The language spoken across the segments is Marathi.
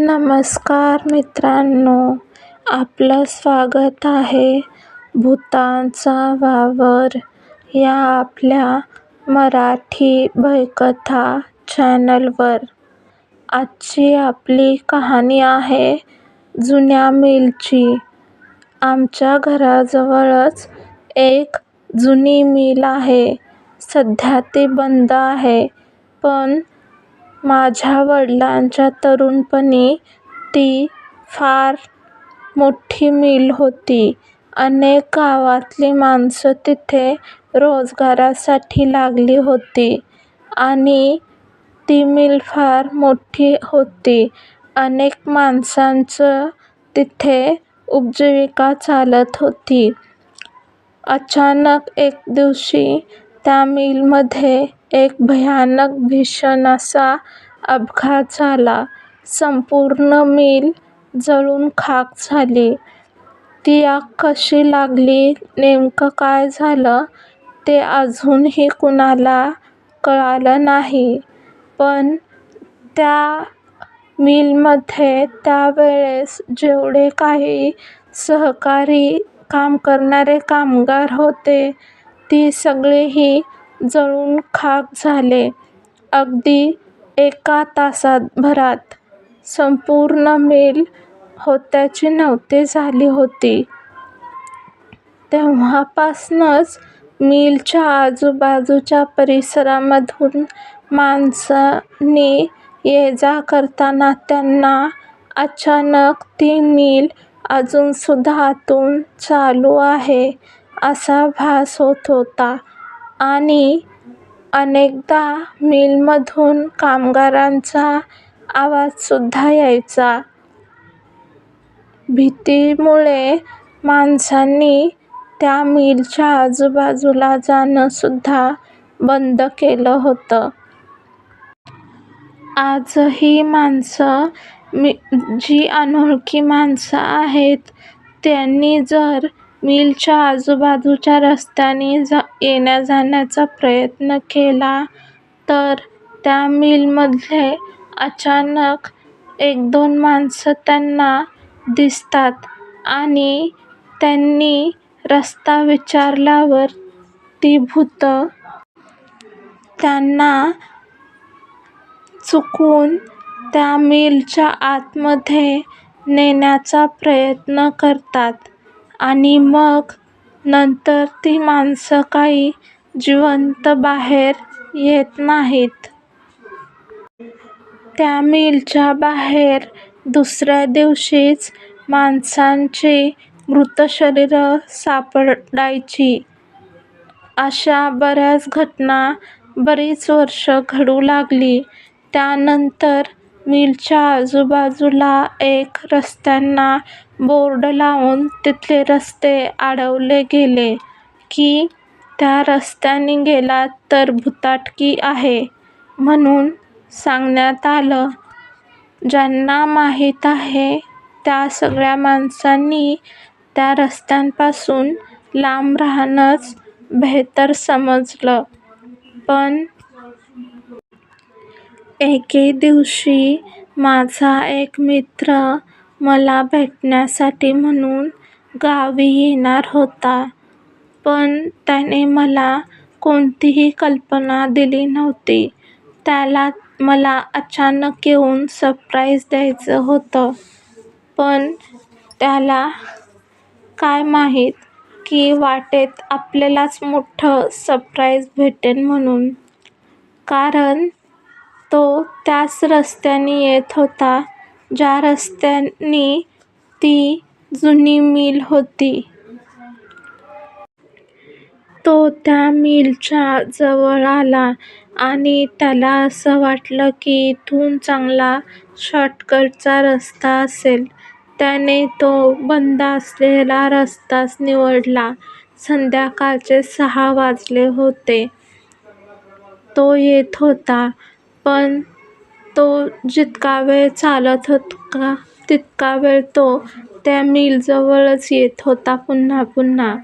नमस्कार मित्रांनो आपलं स्वागत आहे भूतांचा वावर या आपल्या मराठी भयकथा चॅनलवर. आजची आपली कहाणी आहे जुन्या मिलची. आमच्या घराजवळच एक जुनी मिल आहे. सध्या ती बंद आहे पण माझ्या वडिलांच्या तरुणपणी ती फार मोठी मिल होती. अनेक गावातली माणसं तिथे रोजगारासाठी लागली होती आणि ती मिल फार मोठी होती. अनेक माणसांचं तिथे उपजीविका चालत होती. अचानक एक दिवशी त्या मिलमध्ये एक भयानक भीषण असा अपघात झाला. संपूर्ण मिल जळून खाक झाली. ती आग कशी लागली नेमकं काय झालं ते अजूनही कुणाला कळालं नाही. पण त्या मिलमध्ये त्यावेळेस जेवढे काही सहकारी काम करणारे कामगार होते ती सगळेही जळून खाक झाले. अगदी एका तासाभरात संपूर्ण मिल होत्याची नव्हती झाली होती. तेव्हापासूनच मिलच्या आजूबाजूच्या परिसरामधून माणसांनी ये जा करताना त्यांना अचानक ती मिल अजूनसुद्धा आतून चालू आहे. असा भास होत होता. आणि अनेकदा मिलमधून कामगारांचा आवाजसुद्धा यायचा. भीतीमुळे माणसांनी त्या मिलच्या आजूबाजूला जाणंसुद्धा बंद केलं होतं. आजही माणसं मी जी अनोळखी माणसं आहेत त्यांनी जर मिलच्या आजूबाजूच्या रस्त्याने येण्याजाण्याचा प्रयत्न केला तर त्या मिलमधले अचानक एक दोन माणसं त्यांना दिसतात आणि त्यांनी रस्ता विचारल्यावर ती भूतं त्यांना चुकून त्या मिलच्या आतमध्ये नेण्याचा प्रयत्न करतात. आणि मग नंतर ती माणसं काही जिवंत बाहेर येत नाहीत. त्या मिलच्या बाहेर दुसऱ्या दिवशीच माणसांची मृत शरीरं सापडायची. अशा बऱ्याच घटना बरीच वर्षं घडू लागली. त्यानंतर मिलच्या आजूबाजूला एक रस्त्यांना बोर्ड लावून तिथले रस्ते अडवले गेले की त्या रस्त्याने गेलात तर भुताटकी आहे म्हणून सांगण्यात आलं. ज्यांना माहीत आहे त्या सगळ्या माणसांनी त्या रस्त्यांपासून लांब राहणंच बेहतर समजलं. पण एके दिवशी माझा एक मित्र मला भेटण्यासाठी म्हणून गावी येणार होता. पण त्याने मला कोणतीही कल्पना दिली नव्हती. त्याला मला अचानक येऊन सरप्राईज द्यायचं होतं. पण त्याला काय माहीत की वाटेत आपल्यालाच मोठं सरप्राईज भेटेल म्हणून. कारण तो त्याच रस्त्याने येत होता ज्या रस्त्याने ती जुनी मिल होती. तो त्या मिलच्या जवळ आला आणि त्याला असं वाटलं की इथून चांगला शॉर्टकटचा रस्ता असेल. त्याने तो बंद असलेला रस्ताच निवडला. संध्याकाळचे सहा वाजले होते. तो येत होता. पण तो जितका वेळ चालत होता तितका वेळ तो त्या मिलजवळच येत होता पुन्हा पुन्हा.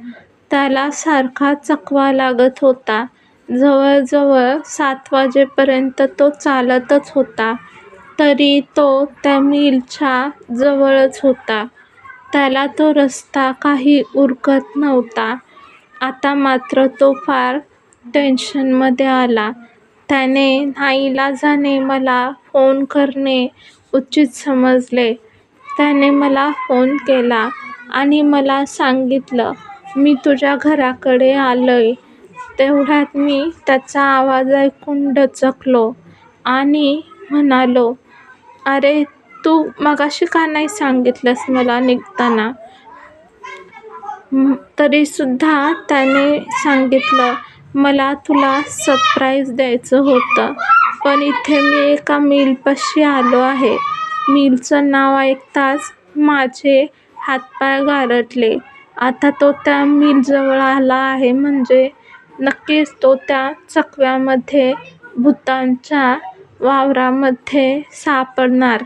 त्याला सारखा चकवा लागत होता. जवळजवळ सात वाजेपर्यंत तो चालतच होता. तरी तो त्या मिलच्या जवळच होता. त्याला तो रस्ता काही उरकत नव्हता. आता मात्र तो फार टेन्शनमध्ये आला. त्याने नाईलाजाने मला फोन करणे उचित समजले. त्याने मला फोन केला आणि मला सांगितलं, मी तुझ्या घराकडे आलो आहे तेवढ्यात मी त्याचा आवाज ऐकून दचकलो आणि म्हणालो, अरे तू मगाशी का नाही सांगितलंस मला निघताना? तरीसुद्धा त्याने सांगितलं, मला तुला सरप्राईज द्यायचं होतं. पण इथे मी एका मिलपाशी आलो आहे. मिलचं नाव ऐकताच माझे हातपाय गारटले आता तो त्या मिलजवळ आला आहे म्हणजे नक्कीच तो त्या चकव्यामध्ये भुतांच्या वावरामध्ये सापडणार.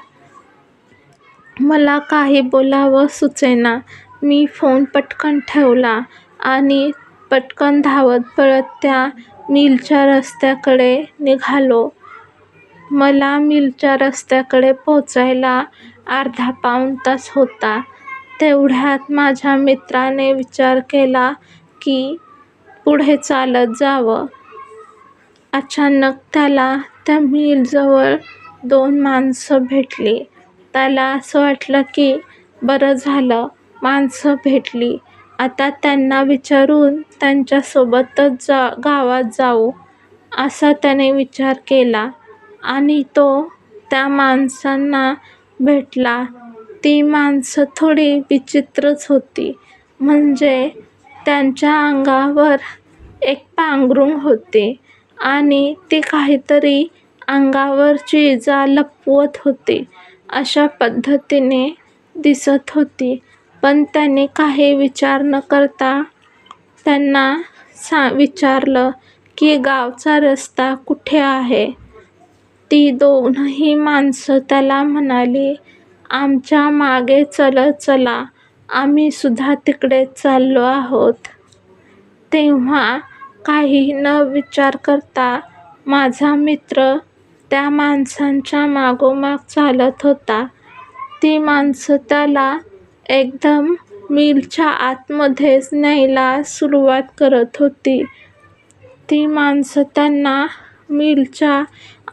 मला काही बोलावं सुचेना. मी फोन पटकन ठेवला आणि पटकन धावत पळत त्या मिलच्या रस्त्याकडे निघालो. मला मिलच्या रस्त्याकडे पोचायला अर्धा-पाऊण तास होता. तेवढ्यात माझ्या मित्राने विचार केला की पुढे चालत जावं. अचानक त्याला त्या मिलजवळ दोन माणसं भेटली. त्याला असं वाटलं की बरं झालं माणसं भेटली. आता त्यांना विचारून त्यांच्यासोबतच जा गावात जाऊ, असा त्याने विचार केला आणि तो त्या माणसांना भेटला. ती माणसं थोडी विचित्रच होती. म्हणजे त्यांच्या अंगावर एक पांघरूण होते आणि ती काहीतरी अंगावरची इजा लपवत होती अशा पद्धतीने दिसत होती. पण त्याने काही विचार न करता त्यांना सा विचारलं की गावचा रस्ता कुठे आहे? ती दोनही माणसं त्याला म्हणाली, आमच्या मागे चलत चला, आम्हीसुद्धा तिकडे चाललो आहोत. तेव्हा काही न विचार करता माझा मित्र त्या माणसांच्या मागोमाग चालत होता. ती माणसं त्याला एकदम मिलच्या आतमध्येच न्यायला सुरुवात करत होती. ती माणसं त्यांना मिलच्या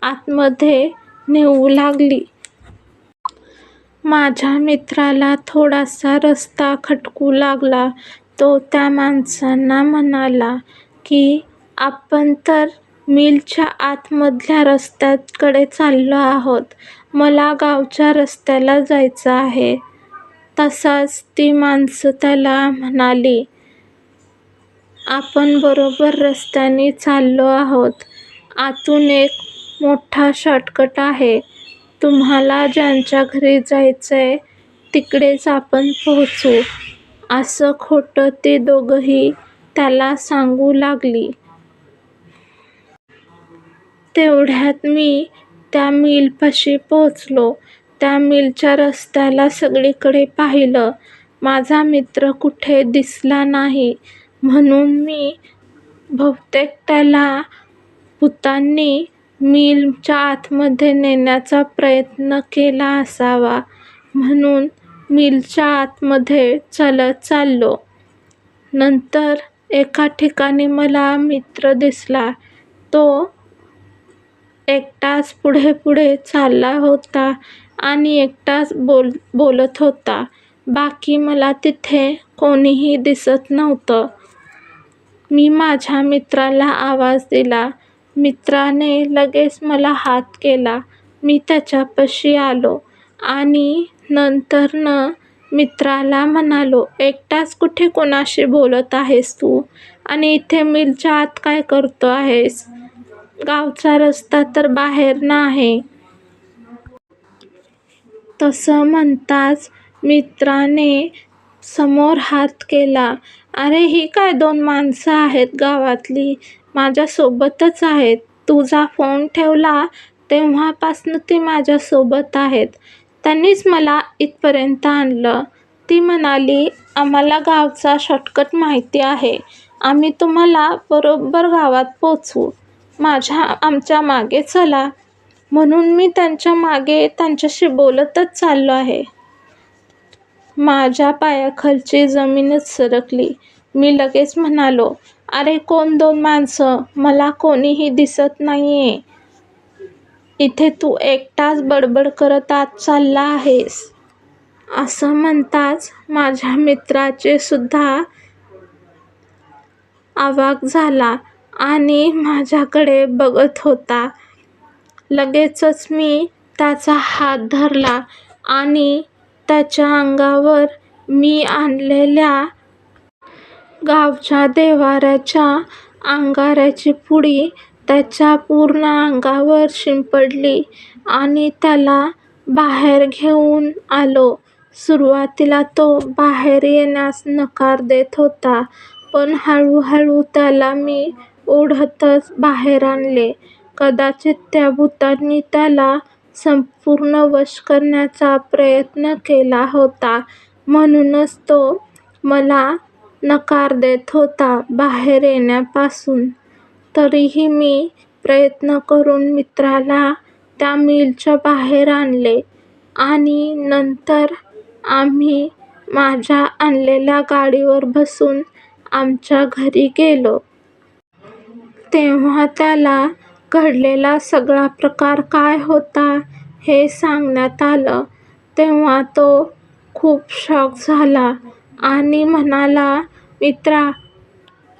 आतमध्ये नेऊ लागली. माझ्या मित्राला थोडासा रस्ता खटकू लागला. तो त्या माणसांना म्हणाला की आपण तर मिलच्या आतमधल्या रस्त्याकडे चाललो आहोत. मला गावच्या रस्त्याला जायचं आहे. तसाच ती माणसं त्याला म्हणाली, आपण बरोबर रस्त्याने चाललो आहोत. आतून एक मोठा शॉर्टकट आहे. तुम्हाला ज्यांच्या घरी जायचं आहे तिकडेच आपण पोहोचू, असं खोटं ते दोघंही त्याला सांगू लागली. तेवढ्यात मी त्या मिलपाशी पोहोचलो. त्या मिलच्या रस्त्याला सगळीकडे पाहिलं. माझा मित्र कुठे दिसला नाही म्हणून मी बहुतेक त्याला भुतांनी मिलच्या आतमध्ये नेण्याचा प्रयत्न केला असावा म्हणून मिलच्या आतमध्ये चालत चाललो. नंतर एका ठिकाणी मला मित्र दिसला. तो एकटाच पुढे पुढे चालला होता आणि एकटाच बोलत होता. बाकी मला तिथे कोणीही दिसत नव्हतं. मी माझ्या मित्राला आवाज दिला. मित्राने लगेच मला हात केला. मी त्याच्यापाशी आलो आणि नंतरनं मित्राला म्हणालो, एकटाच कुठे कोणाशी बोलत आहेस तू आणि इथे मिलच्या आत काय करतो आहेस? गावचा रस्ता तर बाहेरनं आहे. तसं म्हणताच मित्राने समोर हात केला. अरे ही काय दोन माणसं आहेत गावातली, माझ्यासोबतच आहेत. तुझा फोन ठेवला तेव्हापासनं ती माझ्यासोबत आहेत. त्यांनीच मला इथपर्यंत आणलं. ती म्हणाली, आम्हाला गावचा शॉर्टकट माहिती आहे. आम्ही तुम्हाला बरोबर गावात पोहोचवू. आमच्या मागे चला. म्हणून मी त्यांच्या मागे त्यांच्याशी बोलतच चाललो आहे. माझ्या पायाखालची जमीनच सरकली. मी लगेच म्हणालो अरे कोण दोन माणसं? मला कोणीही दिसत नाहीये. इथे तू एकटाच बडबड करत आत चालला आहेस. असं म्हणताच माझ्या मित्राचे सुद्धा आवाक झाला आणि माझ्याकडे बघत होता. लगेचच मी त्याचा हात धरला आणि त्याच्या अंगावर मी आणलेल्या गावच्या देवाऱ्याच्या अंगाऱ्याची पुडी त्याच्या पूर्ण अंगावर शिंपडली आणि त्याला बाहेर घेऊन आलो. सुरुवातीला तो बाहेर येण्यास नकार देत होता पण हळूहळू त्याला मी ओढतच बाहेर आणले. कदाचित त्या भुतांनी त्याला संपूर्ण वश करण्याचा प्रयत्न केला होता. म्हणूनच तो मला नकार देत होता बाहेर येण्यापासून. तरीही मी प्रयत्न करून मित्राला त्या मिलच्या बाहेर आणले आणि नंतर आम्ही माझ्या आणलेल्या गाडीवर बसून आमच्या घरी गेलो. तेव्हा त्याला घडलेला सगळा प्रकार काय होता हे सांगण्यात आलं. तेव्हा तो खूप शॉक झाला आणि म्हणाला मित्रा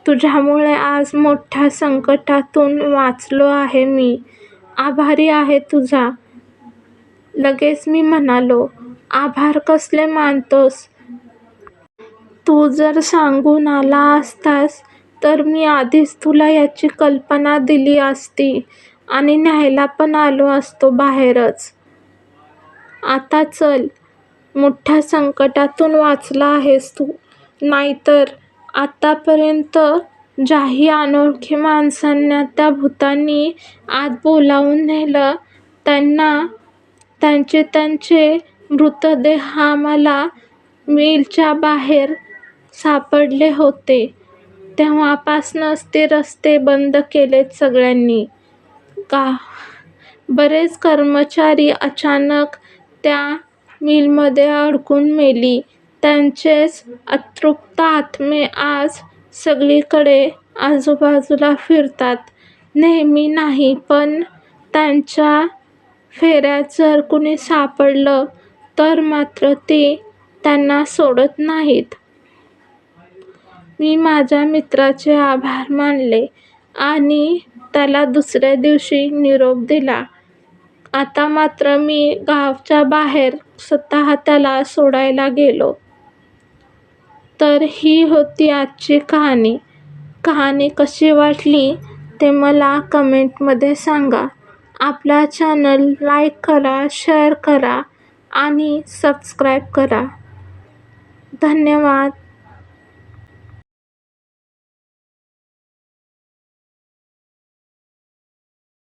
तुझ्यामुळे आज मोठ्या संकटातून वाचलो आहे मी. आभारी आहे तुझा. लगेच मी म्हणालो आभार कसले मानतोस? तू जर सांगून आला असतास तर मी आधीच तुला याची कल्पना दिली असती आणि न्यायला पण आलो असतो बाहेरच. आता चल मोठ्या संकटातून वाचला आहेस तू. नाहीतर आतापर्यंत ज्याही अनोळखी माणसांना त्या भुतांनी आत बोलावून नेलं त्यांना त्यांचे त्यांचे मृतदेह आम्हाला मिलच्या बाहेर सापडले होते. तेव्हापासनंच ते रस्ते बंद केलेत सगळ्यांनी. का? बरेच कर्मचारी अचानक त्या मिलमध्ये अडकून मेली. त्यांचेच अतृप्त आत्मे आज सगळीकडे आजूबाजूला फिरतात. नेहमी नाही पण त्यांच्या फेऱ्यात जर कुणी सापडलं तर मात्र ते त्यांना सोडत नाहीत. मी माझ्या मित्राचे आभार मानले आणि त्याला दुसऱ्या दिवशी निरोप दिला. आता मात्र मी गावच्या बाहेर स्वतः त्याला सोडायला गेलो. तर ही होती आजची कहाणी. कहाणी कशी वाटली ते मला कमेंटमध्ये सांगा. आपला चॅनल लाईक करा शेअर करा आणि सबस्क्राईब करा. धन्यवाद.